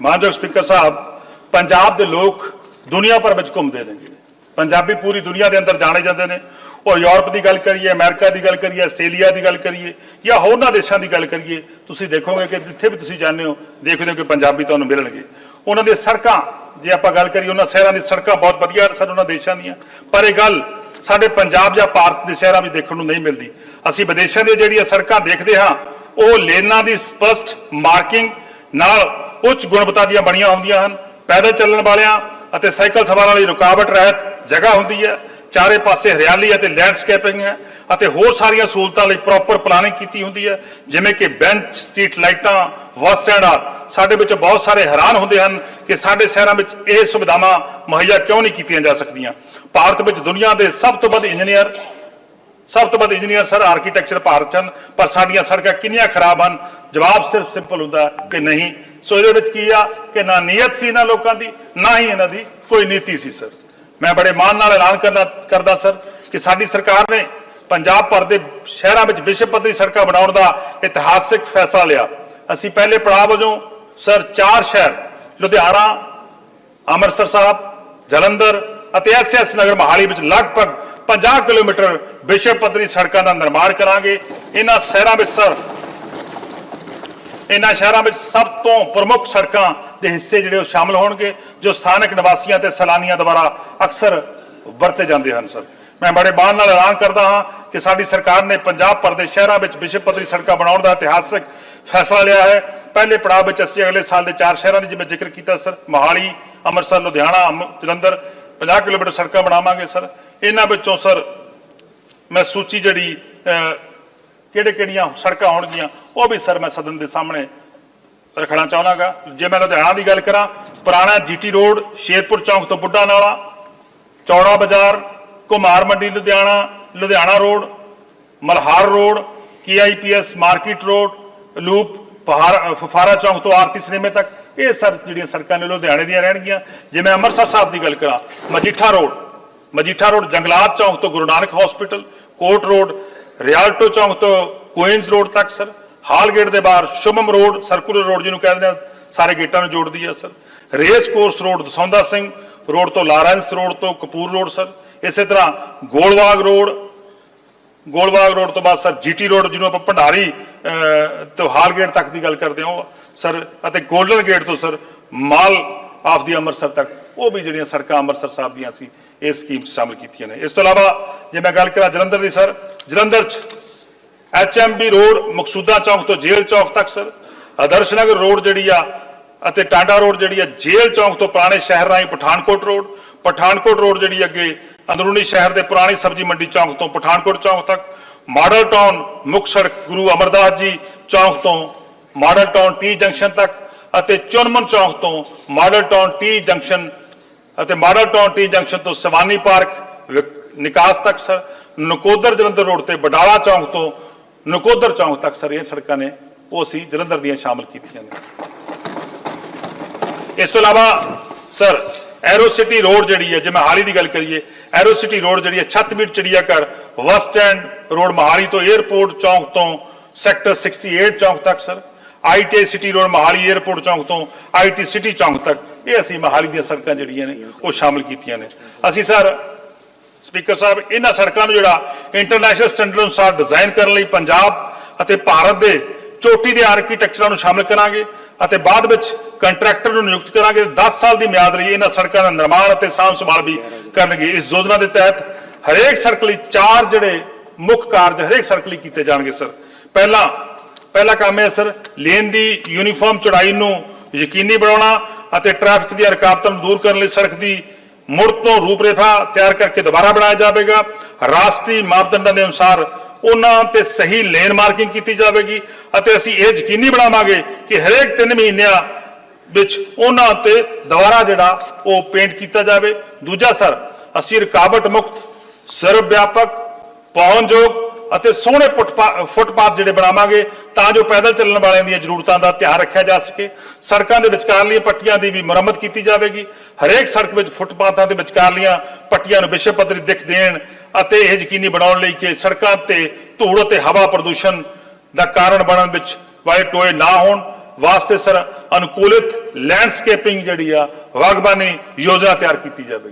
ਮਾਨਯੋਗ ਸਪੀਕਰ ਸਾਹਿਬ, ਪੰਜਾਬ ਦੇ ਲੋਕ ਦੁਨੀਆ ਭਰ ਵਿੱਚ ਘੁੰਮਦੇ ਨੇਗੇ ਪੰਜਾਬੀ ਪੂਰੀ ਦੁਨੀਆ ਦੇ ਅੰਦਰ ਜਾਣੇ ਜਾਂਦੇ ਨੇ। ਉਹ ਯੂਰਪ ਦੀ ਗੱਲ ਕਰੀਏ, ਅਮਰੀਕਾ ਦੀ ਗੱਲ ਕਰੀਏ, ਆਸਟ੍ਰੇਲੀਆ ਦੀ ਗੱਲ ਕਰੀਏ, ਜਾਂ ਹੋਰਨਾਂ ਦੇਸ਼ਾਂ ਦੀ ਗੱਲ ਕਰੀਏ, ਤੁਸੀਂ ਦੇਖੋਗੇ ਕਿ ਜਿੱਥੇ ਵੀ ਤੁਸੀਂ ਜਾਂਦੇ ਹੋ, ਦੇਖਦੇ ਹੋ ਕਿ ਪੰਜਾਬੀ ਤੁਹਾਨੂੰ ਮਿਲਣਗੇ। ਉਹਨਾਂ ਦੀਆਂ ਸੜਕਾਂ, ਜੇ ਆਪਾਂ ਗੱਲ ਕਰੀਏ, ਉਹਨਾਂ ਸ਼ਹਿਰਾਂ ਦੀ ਸੜਕਾਂ ਬਹੁਤ ਵਧੀਆ ਸਨ ਉਹਨਾਂ ਦੇਸ਼ਾਂ ਦੀਆਂ। ਪਰ ਇਹ ਗੱਲ ਸਾਡੇ ਪੰਜਾਬ ਜਾਂ ਭਾਰਤ ਦੇ ਸ਼ਹਿਰਾਂ ਵਿੱਚ ਦੇਖਣ ਨੂੰ ਨਹੀਂ ਮਿਲਦੀ। ਅਸੀਂ ਵਿਦੇਸ਼ਾਂ ਦੀਆਂ ਜਿਹੜੀਆਂ ਸੜਕਾਂ ਦੇਖਦੇ ਹਾਂ, ਉਹ ਲੇਨਾਂ ਦੀ ਸਪਸ਼ਟ ਮਾਰਕਿੰਗ ਨਾਲ ਉੱਚ ਗੁਣਵੱਤਾ ਦੀਆਂ ਬਣੀਆਂ ਹੁੰਦੀਆਂ ਹਨ। ਪੈਦਲ ਚੱਲਣ ਵਾਲਿਆਂ ਅਤੇ ਸਾਈਕਲ ਸਵਾਰਾਂ ਲਈ ਰੁਕਾਵਟ ਰਹਿਤ ਜਗ੍ਹਾ ਹੁੰਦੀ ਹੈ। ਚਾਰੇ ਪਾਸੇ ਹਰਿਆਲੀ ਅਤੇ ਲੈਂਡਸਕੇਪਿੰਗ ਹੈ ਅਤੇ ਹੋਰ ਸਾਰੀਆਂ ਸਹੂਲਤਾਂ ਲਈ ਪ੍ਰੋਪਰ ਪਲਾਨਿੰਗ ਕੀਤੀ ਹੁੰਦੀ ਹੈ। ਜਿਵੇਂ ਕਿ ਬੈਂਚ ਸਟਰੀਟ ਲਾਈਟਾਂ ਬੱਸ ਸਟੈਂਡ ਆਦਿ। ਸਾਡੇ ਵਿੱਚ ਬਹੁਤ ਸਾਰੇ ਹੈਰਾਨ ਹੁੰਦੇ ਹਨ ਕਿ ਸਾਡੇ ਸ਼ਹਿਰਾਂ ਵਿੱਚ ਇਹ ਸੁਵਿਧਾਵਾਂ ਮੁਹੱਈਆ ਕਿਉਂ ਨਹੀਂ ਕੀਤੀਆਂ ਜਾ ਸਕਦੀਆਂ। ਭਾਰਤ ਵਿੱਚ ਦੁਨੀਆ ਦੇ ਸਭ ਤੋਂ ਵੱਧ ਇੰਜੀਨੀਅਰ ਸਭ ਤੋਂ ਵੱਧ ਇੰਜੀਨੀਅਰ ਸਰ ਆਰਕੀਟੈਕਚਰ ਭਾਰਤ ਚ ਹਨ। ਪਰ ਸਾਡੀਆਂ ਸੜਕਾਂ ਕਿੰਨੀਆਂ ਖਰਾਬ ਹਨ? ਜਵਾਬ ਸਿਰਫ ਸਿੰਪਲ ਹੁੰਦਾ ਕਿ ਨਹੀਂ। ਸੋ ਇਹਦੇ ਵਿੱਚ ਕੀ ਆ ਕਿ ਨਾ ਨੀਅਤ ਸੀ ਇਹਨਾਂ ਲੋਕਾਂ ਦੀ, ਨਾ ਹੀ ਇਹਨਾਂ ਦੀ ਕੋਈ ਨੀਤੀ ਸੀ, ਸਰ। ਮੈਂ ਬੜੇ ਮਾਣ ਨਾਲ ਐਲਾਨ ਕਰਨਾ, ਕਰਦਾ, ਸਰ, ਕਿ ਸਾਡੀ ਸਰਕਾਰ ਨੇ ਪੰਜਾਬ ਭਰ ਦੇ ਸ਼ਹਿਰਾਂ ਵਿੱਚ ਵਿਸ਼ਵ ਪੱਧਰੀ ਸੜਕਾਂ ਬਣਾਉਣ ਦਾ ਇਤਿਹਾਸਿਕ ਫੈਸਲਾ ਲਿਆ। ਅਸੀਂ ਪਹਿਲੇ ਪੜਾਅ ਵਜੋਂ, ਸਰ, ਚਾਰ ਸ਼ਹਿਰ, ਲੁਧਿਆਣਾ, ਅੰਮ੍ਰਿਤਸਰ ਸਾਹਿਬ, ਜਲੰਧਰ ਅਤੇ ਐਸਐਸ ਨਗਰ ਮਹਾਲੀ ਵਿੱਚ ਲਗਭਗ 50 ਕਿਲੋਮੀਟਰ ਵਿਸ਼ਵ ਪੱਧਰੀ ਸੜਕਾਂ ਦਾ ਨਿਰਮਾਣ ਕਰਾਂਗੇ। ਇਹਨਾਂ ਸ਼ਹਿਰਾਂ ਵਿੱਚ, ਸਰ ਇਹਨਾਂ ਸ਼ਹਿਰਾਂ ਵਿੱਚ ਸਭ ਤੋਂ ਪ੍ਰਮੁੱਖ ਸੜਕਾਂ ਦੇ ਹਿੱਸੇ ਜਿਹੜੇ ਉਹ ਸ਼ਾਮਲ ਹੋਣਗੇ, ਜੋ ਸਥਾਨਕ ਨਿਵਾਸੀਆਂ ਤੇ ਸੈਲਾਨੀਆਂ ਦੁਆਰਾ ਅਕਸਰ ਵਰਤੇ ਜਾਂਦੇ ਹਨ, ਸਰ। ਮੈਂ ਬੜੇ ਮਾਣ ਨਾਲ ਐਲਾਨ ਕਰਦਾ ਹਾਂ ਕਿ ਸਾਡੀ ਸਰਕਾਰ ਨੇ ਪੰਜਾਬ ਭਰ ਦੇ ਸ਼ਹਿਰਾਂ ਵਿੱਚ ਵਿਸ਼ਵ ਪੱਧਰੀ ਸੜਕਾਂ ਬਣਾਉਣ ਦਾ ਇਤਿਹਾਸਕ ਫੈਸਲਾ ਲਿਆ ਹੈ। ਪਹਿਲੇ ਪੜਾਅ ਵਿੱਚ ਅਸੀਂ ਅਗਲੇ ਸਾਲ ਦੇ ਚਾਰ ਸ਼ਹਿਰਾਂ ਦੀ ਜਿਵੇਂ ਜ਼ਿਕਰ ਕੀਤਾ, ਸਰ, ਮੋਹਾਲੀ, ਅੰਮ੍ਰਿਤਸਰ, ਲੁਧਿਆਣਾ, ਅੰਮ- ਜਲੰਧਰ 50 ਕਿਲੋਮੀਟਰ ਸੜਕਾਂ ਬਣਾਵਾਂਗੇ, ਸਰ। ਇਹਨਾਂ ਵਿੱਚੋਂ, ਸਰ, ਮੈਂ ਸੂਚੀ ਜਿਹੜੀ ਕਿਹੜੇ ਕਿਹੜੀਆਂ ਸੜਕਾਂ ਹੋਣਗੀਆਂ ਉਹ ਵੀ ਸਰ ਮੈਂ ਸਦਨ ਦੇ ਸਾਹਮਣੇ ਰੱਖਣਾ ਚਾਹੁੰਦਾਗਾ ਜੇ ਮੈਂ ਲੁਧਿਆਣਾ ਦੀ ਗੱਲ ਕਰਾਂ, ਪੁਰਾਣਾ ਜੀਟੀ ਰੋਡ, ਸ਼ੇਰਪੁਰ ਚੌਂਕ ਤੋਂ ਬੁੱਢਾ ਨਾਲਾ, Chaura Bazaar Kumar Mandi Ludhiana Ludhiana road, Malhar road, KIPS market road, loop, ਪਹਾੜ, ਫਫਾਰਾ ਚੌਂਕ ਤੋਂ ਆਰਤੀ ਸਿਨੇਮੇ ਤੱਕ, ਇਹ ਸਰ ਜਿਹੜੀਆਂ ਸੜਕਾਂ ਨੇ ਲੁਧਿਆਣੇ ਦੀਆਂ ਰਹਿਣਗੀਆਂ। ਜੇ ਮੈਂ ਅੰਮ੍ਰਿਤਸਰ ਸਾਹਿਬ ਦੀ ਗੱਲ ਕਰਾਂ, ਮਜੀਠਾ ਰੋਡ ਮਜੀਠਾ ਰੋਡ ਜੰਗਲਾਤ ਚੌਂਕ ਤੋਂ Guru Nanak hospital court road Rialto ਚੌਂਕ ਤੋਂ ਕੁਇਨਸ ਰੋਡ ਤੱਕ, ਸਰ। ਹਾਲ ਗੇਟ ਦੇ ਬਾਹਰ ਸ਼ੁਭਮ ਰੋਡ, ਸਰਕੂਲਰ ਰੋਡ ਜਿਹਨੂੰ ਕਹਿੰਦੇ ਨੇ ਸਾਰੇ ਗੇਟਾਂ ਨੂੰ ਜੋੜਦੀ ਹੈ sir. Race course road, Dasaunda Singh road ਤੋਂ ਲਾਰੈਂਸ ਰੋਡ ਤੋਂ ਕਪੂਰ ਰੋਡ, ਸਰ। ਇਸੇ ਤਰ੍ਹਾਂ ਗੋਲਵਾਗ ਰੋਡ ਗੋਲਵਾਗ ਰੋਡ ਤੋਂ ਬਾਅਦ, ਸਰ, ਜੀਟੀ ਰੋਡ ਜਿਹਨੂੰ ਆਪਾਂ ਭੰਡਾਰੀ ਤੋਂ ਹਾਲ ਗੇਟ ਤੱਕ ਦੀ ਗੱਲ ਕਰਦੇ ਹਾਂ, ਉਹ, ਸਰ, ਅਤੇ ਗੋਲਡਨ ਗੇਟ ਤੋਂ, ਸਰ, ਮਾਲ ਆਫ ਦੀ ਅੰਮ੍ਰਿਤਸਰ ਤੱਕ, ਉਹ ਵੀ ਜਿਹੜੀਆਂ ਸੜਕਾਂ ਅੰਮ੍ਰਿਤਸਰ ਸਾਹਿਬ ਦੀਆਂ ਸੀ ਇਸ ਸਕੀਮ 'ਚ ਸ਼ਾਮਲ ਕੀਤੀਆਂ ਨੇ। ਇਸ ਤੋਂ ਇਲਾਵਾ ਜੇ ਮੈਂ ਗੱਲ ਕਰਾਂ ਜਲੰਧਰ ਦੀ, ਸਰ ਜਲੰਧਰ 'ਚ। ਐਚਐਮਬੀ ਰੋਡ, ਮਕਸੂਦਾ ਚੌਂਕ ਤੋਂ ਜੇਲ੍ਹ ਚੌਕ ਤੱਕ, ਸਰ। ਆਦਰਸ਼ ਨਗਰ ਰੋਡ ਜਿਹੜੀ ਆ ਅਤੇ ਟਾਂਡਾ ਰੋਡ ਜਿਹੜੀ ਆ ਜੇਲ੍ਹ ਚੌਂਕ ਤੋਂ ਪੁਰਾਣੇ ਸ਼ਹਿਰ ਰਾਹੀਂ ਪਠਾਨਕੋਟ ਰੋਡ। ਪਠਾਨਕੋਟ ਰੋਡ ਜਿਹੜੀ ਅੱਗੇ ਅੰਦਰੂਨੀ ਸ਼ਹਿਰ ਦੇ ਪੁਰਾਣੀ ਸਬਜ਼ੀ ਮੰਡੀ ਚੌਂਕ ਤੋਂ ਪਠਾਨਕੋਟ ਚੌਂਕ ਤੱਕ। ਮਾਡਲ ਟਾਊਨ, ਮੁੱਖ ਸੜਕ ਗੁਰੂ ਅਮਰਦਾਸ ਜੀ ਚੌਂਕ ਤੋਂ ਮਾਡਲ ਟਾਊਨ ਟੀ ਜੰਕਸ਼ਨ ਤੱਕ ਅਤੇ ਚੁਨਮਨ ਚੌਂਕ ਤੋਂ ਮਾਡਲ ਟਾਊਨ ਟੀ ਜੰਕਸ਼ਨ ਅਤੇ ਮਾਡਲ ਟਾਊਨ ਟੀ ਜੰਕਸ਼ਨ ਤੋਂ ਸਵਾਨੀ ਪਾਰਕ ਵਿਕ- ਨਿਕਾਸ ਤੱਕ, ਸਰ। ਨਕੋਦਰ ਜਲੰਧਰ ਰੋਡ ਤੇ ਬਡਾਲਾ ਚੌਂਕ ਤੋਂ ਨਕੋਦਰ ਚੌਂਕ ਤੱਕ, ਸਰ, ਇਹ ਸੜਕਾਂ ਨੇ, ਉਹ ਅਸੀਂ ਜਲੰਧਰ ਦੀਆਂ ਸ਼ਾਮਲ ਕੀਤੀਆਂ ਨੇ। ਇਸ ਤੋਂ ਇਲਾਵਾ, ਸਰ ਐਰੋ ਸਿਟੀ ਰੋਡ ਜਿਹੜੀ ਹੈ, ਜੇ ਮੈਂ ਦੀ ਗੱਲ ਕਰੀਏ ਐਰੋ ਸਿਟੀ ਰੋਡ ਜਿਹੜੀ ਹੈ, ਛੱਤਬੀੜ ਚਿੜੀਆ ਘਰ ਬੱਸ ਸਟੈਂਡ ਰੋਡ ਮਹਾਲੀ ਤੋਂ 에ਅਰਪੋਰਟ ਚੌਂਕ ਤੋਂ ਸੈਕਟਰ 68 ਚੌਂਕ ਤੱਕ, sir. IT city road Mohali airport ਚੌਂਕ ਤੋਂ ਆਈਟੀ ਸਿਟੀ ਚੌਂਕ ਤੱਕ, ਇਹ ਅਸੀਂ ਮਹਾਲੀ ਦੀਆਂ ਸੜਕਾਂ ਜਿਹੜੀਆਂ ਨੇ, ਉਹ ਸ਼ਾਮਲ ਕੀਤੀਆਂ ਨੇ। ਅਸੀਂ, ਸਰ ਸਪੀਕਰ ਸਾਹਿਬ, ਇਹਨਾਂ ਸੜਕਾਂ ਨੂੰ ਜਿਹੜਾ ਇੰਟਰਨੈਸ਼ਨਲ ਸਟੈਂਡਰਡ ਅਨੁਸਾਰ ਡਿਜ਼ਾਈਨ ਕਰਨ ਲਈ ਪੰਜਾਬ ਅਤੇ ਭਾਰਤ ਦੇ ਚੋਟੀ ਦੇ ਆਰਕੀਟੈਕਚਰਾਂ ਨੂੰ ਸ਼ਾਮਲ ਕਰਾਂਗੇ ਅਤੇ ਬਾਅਦ ਵਿੱਚ ਕੰਟਰੈਕਟਰ ਨੂੰ ਨਿਯੁਕਤ ਕਰਾਂਗੇ। 10 ਸਾਲ ਦੀ ਮਿਆਦ ਲਈ ਇਹਨਾਂ ਸੜਕਾਂ ਦਾ ਨਿਰਮਾਣ ਅਤੇ ਸਾਂਭ ਸੰਭਾਲ ਵੀ ਕਰਨਗੇ। ਇਸ ਯੋਜਨਾ ਦੇ ਤਹਿਤ ਹਰੇਕ ਸੜਕ ਲਈ ਚਾਰ ਜਿਹੜੇ ਮੁੱਖ ਕਾਰਜ ਹਰੇਕ ਸੜਕ ਲਈ ਕੀਤੇ ਜਾਣਗੇ, ਸਰ। ਪਹਿਲਾ ਪਹਿਲਾ ਕੰਮ ਹੈ, ਸਰ, ਲੇਨ ਦੀ ਯੂਨੀਫਾਰਮ ਚੌੜਾਈ ਨੂੰ ਯਕੀਨੀ ਬਣਾਉਣਾ ਅਤੇ ਟ੍ਰੈਫਿਕ ਦੀਆਂ ਰੁਕਾਵਟਾਂ ਨੂੰ ਦੂਰ ਕਰਨ ਲਈ ਸੜਕ ਦੀ ਮੁੜ ਤੋਂ ਰੂਪਰੇਖਾ ਤਿਆਰ ਕਰਕੇ ਦੁਬਾਰਾ ਬਣਾਇਆ ਜਾਵੇਗਾ। ਰਾਸ਼ਟਰੀ ਮਾਪਦੰਡਾਂ ਦੇ ਅਨੁਸਾਰ ਉਹਨਾਂ ਤੇ ਸਹੀ ਲੇਨ ਮਾਰਕਿੰਗ ਕੀਤੀ ਜਾਵੇਗੀ ਅਤੇ ਅਸੀਂ ਇਹ ਯਕੀਨੀ ਬਣਾਵਾਂਗੇ ਕਿ ਹਰੇਕ 3 ਮਹੀਨਿਆਂ ਵਿੱਚ ਉਹਨਾਂ ਉੱਤੇ ਦੁਬਾਰਾ ਜਿਹੜਾ ਉਹ ਪੇਂਟ ਕੀਤਾ ਜਾਵੇ। ਦੂਜਾ ਸਰ, ਅਸੀਂ ਰੁਕਾਵਟ ਮੁਕਤ ਸਰਵ ਵਿਆਪਕ ਪਹੁੰਚਯੋਗ ਅਤੇ ਸੋਹਣੇ ਫੁੱਟਪਾ- ਫੁੱਟਪਾਥ ਜਿਹੜੇ ਬਣਾਵਾਂਗੇ, ਤਾਂ ਜੋ ਪੈਦਲ ਚੱਲਣ ਵਾਲਿਆਂ ਦੀਆਂ ਜ਼ਰੂਰਤਾਂ ਦਾ ਧਿਆਨ ਰੱਖਿਆ ਜਾ ਸਕੇ। ਸੜਕਾਂ ਦੇ ਵਿਚਕਾਰਲੀਆਂ ਪੱਟੀਆਂ ਦੀ ਵੀ ਮੁਰੰਮਤ ਕੀਤੀ ਜਾਵੇਗੀ। ਹਰੇਕ ਸੜਕ ਵਿੱਚ ਫੁੱਟਪਾਥਾਂ ਦੇ ਵਿਚਕਾਰਲੀਆਂ ਪੱਟੀਆਂ ਨੂੰ ਵਿਸ਼ੇ ਪੱਧਰੀ ਦਿੱਖ ਦੇਣ ਅਤੇ ਇਹ ਯਕੀਨੀ ਬਣਾਉਣ ਲਈ ਕਿ ਸੜਕਾਂ ਤੇ ਧੂੜ ਅਤੇ ਹਵਾ ਪ੍ਰਦੂਸ਼ਣ ਦਾ ਕਾਰਨ ਬਣਨ ਵਿੱਚ ਵਾਲੇ ਟੋਏ ਨਾ ਹੋਣ। ਵਾਸਤੇ ਸਰ, ਅਨੁਕੂਲਿਤ ਲੈਂਡਸਕੇਪਿੰਗ ਜਿਹੜੀ ਆ ਬਾਗਬਾਨੀ ਯੋਜਨਾ ਤਿਆਰ ਕੀਤੀ ਜਾਵੇਗੀ।